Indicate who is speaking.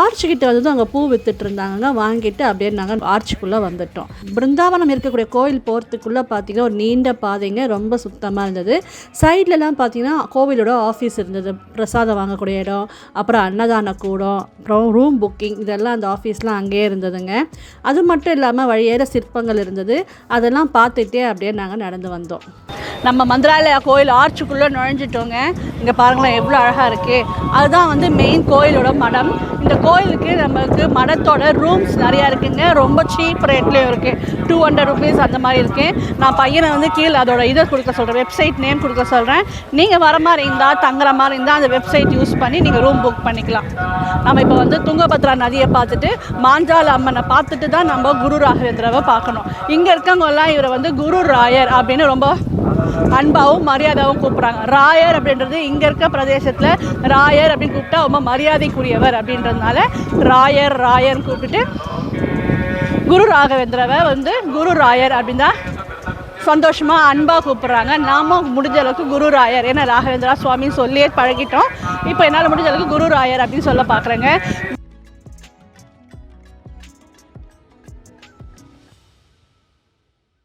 Speaker 1: ஆர்ச்சுக்கிட்ட வந்து அங்கே பூ வித்துட்டு இருந்தாங்க வாங்கிட்டு அப்படியே நாங்கள் ஆர்ச்சுக்குள்ளே வந்துட்டோம். பிருந்தாவனம் இருக்கக்கூடிய கோயில் போகிறதுக்குள்ளே பார்த்தீங்கன்னா ஒரு நீண்ட பாதைங்க ரொம்ப சுத்தமாக இருந்தது. சைட்லலாம் பார்த்தீங்கன்னா கோவிலோட ஆஃபீஸ் இருந்தது. பிரசாதம் வாங்கக்கூடிய இடம் அப்புறம் அன்னதான கூடம் அப்புறம் ரூம் புக்கிங் இதெல்லாம் அந்த ஆஃபீஸ்லாம் அங்கேயே இருந்ததுங்க. அது மட்டும் இல்லாமல் வழியேற சிற்பங்கள் இருந்தது. அதெல்லாம் பார்த்துட்டே அப்படியே நாங்கள் நடந்து வந்தோம். நம்ம மந்திராலயா கோயில் ஆர்ச்சுக்குள்ளே நுழைஞ்சிட்டோங்க. இங்கே பாருங்களேன் எவ்வளோ அழகாக இருக்குது அதுதான் வந்து மெயின் கோயிலோட மடம். இந்த கோயிலுக்கு நமக்கு மடத்தோட ரூம்ஸ் நிறையா இருக்குங்க. ரொம்ப சீப் ரேட்லேயும் இருக்குது டூ ஹண்ட்ரட் ருபீஸ் அந்த மாதிரி இருக்குது நான் பையனை வந்து கீழே அதோட இதை கொடுக்க சொல்கிறேன் வெப்சைட் நேம் கொடுக்க சொல்கிறேன் நீங்கள் வர மாதிரி இருந்தால் தங்குற மாதிரி இருந்தால் அந்த வெப்சைட் யூஸ் பண்ணி நீங்கள் ரூம் புக் பண்ணிக்கலாம். நம்ம இப்போ வந்து துங்கபத்ரா நதியை பார்த்துட்டு மாஞ்சால அம்மனை பார்த்துட்டு தான் நம்ம குரு ராகவேந்திராவை பார்க்கணும். இங்கே இருக்கவங்கெல்லாம் இவரை வந்து குரு ராயர் அப்படின்னு ரொம்ப அன்பாவும் மரியாதாவும் கூப்பிட்றாங்க. ராயர் அப்படின்றது இங்கே இருக்க பிரதேசத்தில் ராயர் அப்படின்னு கூப்பிட்டா ரொம்ப மரியாதைக்குரியவர் அப்படின்றதுனால ராயர் ராயர்னு கூப்பிட்டு குரு ராகவேந்திரவை வந்து குரு ராயர் அப்படின்னு தான் சந்தோஷமாக அன்பாக கூப்பிட்றாங்க. நாமும் முடிஞ்ச அளவுக்கு குரு ராயர். ஏன்னா ராகவேந்திரா சுவாமின்னு சொல்லியே பழகிட்டோம். இப்போ என்னால் முடிஞ்ச அளவுக்கு குரு ராயர் அப்படின்னு சொல்ல பார்க்குறேங்க